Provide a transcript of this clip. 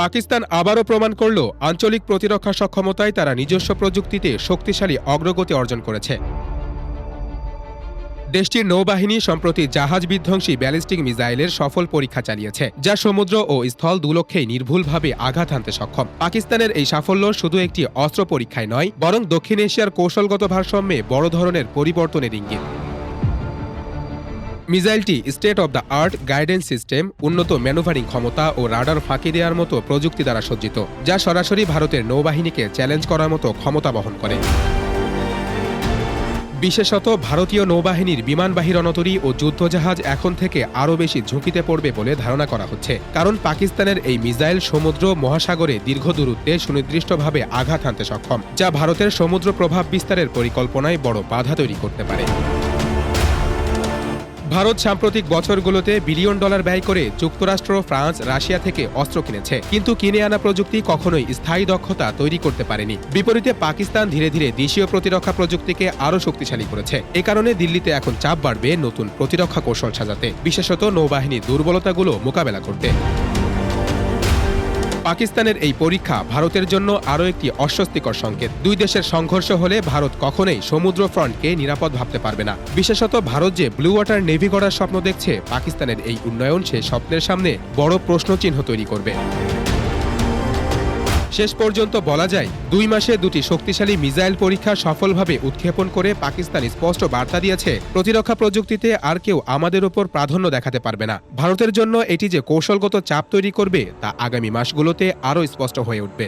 পাকিস্তান আবারও প্রমাণ করল, আঞ্চলিক প্রতিরক্ষা সক্ষমতায় তারা নিজস্ব প্রযুক্তিতে শক্তিশালী অগ্রগতি অর্জন করেছে। দেশটির নৌবাহিনী সম্প্রতি জাহাজ বিধ্বংসী ব্যালিস্টিক মিসাইলের সফল পরীক্ষা চালিয়েছে, যা সমুদ্র ও স্থল দুলক্ষেই নির্ভুলভাবে আঘাত হানতে সক্ষম। পাকিস্তানের এই সাফল্য শুধু একটি অস্ত্র পরীক্ষায় নয়, বরং দক্ষিণ এশিয়ার কৌশলগত ভারসাম্যে বড় ধরনের পরিবর্তনের ইঙ্গিত। মিসাইলটি state of the art guidance system, উন্নত ম্যানুভারিং ক্ষমতা ও রাডার ফাঁকি দেওয়ার মতো প্রযুক্তি দ্বারা সজ্জিত, যা সরাসরি ভারতের নৌবাহিনীকে চ্যালেঞ্জ করার মতো ক্ষমতা বহন করে। বিশেষত ভারতীয় নৌবাহিনীর বিমানবাহী রণতরী ও যুদ্ধজাহাজ এখন থেকে আরও বেশি ঝুঁকিতে পড়বে বলে ধারণা করা হচ্ছে। কারণ পাকিস্তানের এই মিসাইল সমুদ্র মহাসাগরে দীর্ঘ দূরত্বে সুনির্দিষ্টভাবে আঘাত হানতে সক্ষম, যা ভারতের সমুদ্র প্রভাব বিস্তারের পরিকল্পনায় বড় বাধা তৈরি করতে পারে। ভারত সাম্প্রতিক বছরগুলোতে বিলিয়ন ডলার ব্যয় করে যুক্তরাষ্ট্র, ফ্রান্স, রাশিয়া থেকে অস্ত্র কিনেছে। কিন্তু কিনে আনা প্রযুক্তি কখনোই স্থায়ী দক্ষতা তৈরি করতে পারেনি। বিপরীতে পাকিস্তান ধীরে ধীরে দেশীয় প্রতিরক্ষা প্রযুক্তিকে আরও শক্তিশালী করেছে। এ কারণে দিল্লিতে এখন চাপ বাড়বে নতুন প্রতিরক্ষা কৌশল সাজাতে, বিশেষত নৌবাহিনীর দুর্বলতাগুলো মোকাবেলা করতে। পাকিস্তানের এই পরীক্ষা ভারতের জন্য আরও একটি অস্বস্তিকর সংকেত। দুই দেশের সংঘর্ষ হলে ভারত কখনোই সমুদ্র ফ্রন্টকে নিরাপদ ভাবতে পারবে না। বিশেষত ভারত যে ব্লু ওয়াটার নেভি গড়ার স্বপ্ন দেখছে, পাকিস্তানের এই উন্নয়ন সে স্বপ্নের সামনে বড় প্রশ্নচিহ্ন তৈরি করবে। শেষ পর্যন্ত বলা যায়, দুই মাসে দুটি শক্তিশালী মিসাইল পরীক্ষা সফলভাবে উৎক্ষেপণ করে পাকিস্তান স্পষ্ট বার্তা দিয়েছে, প্রতিরক্ষা প্রযুক্তিতে আর কেউ আমাদের ওপর প্রাধান্য দেখাতে পারবে না। ভারতের জন্য এটি যে কৌশলগত চাপ তৈরি করবে, তা আগামী মাসগুলোতে আরও স্পষ্ট হয়ে উঠবে।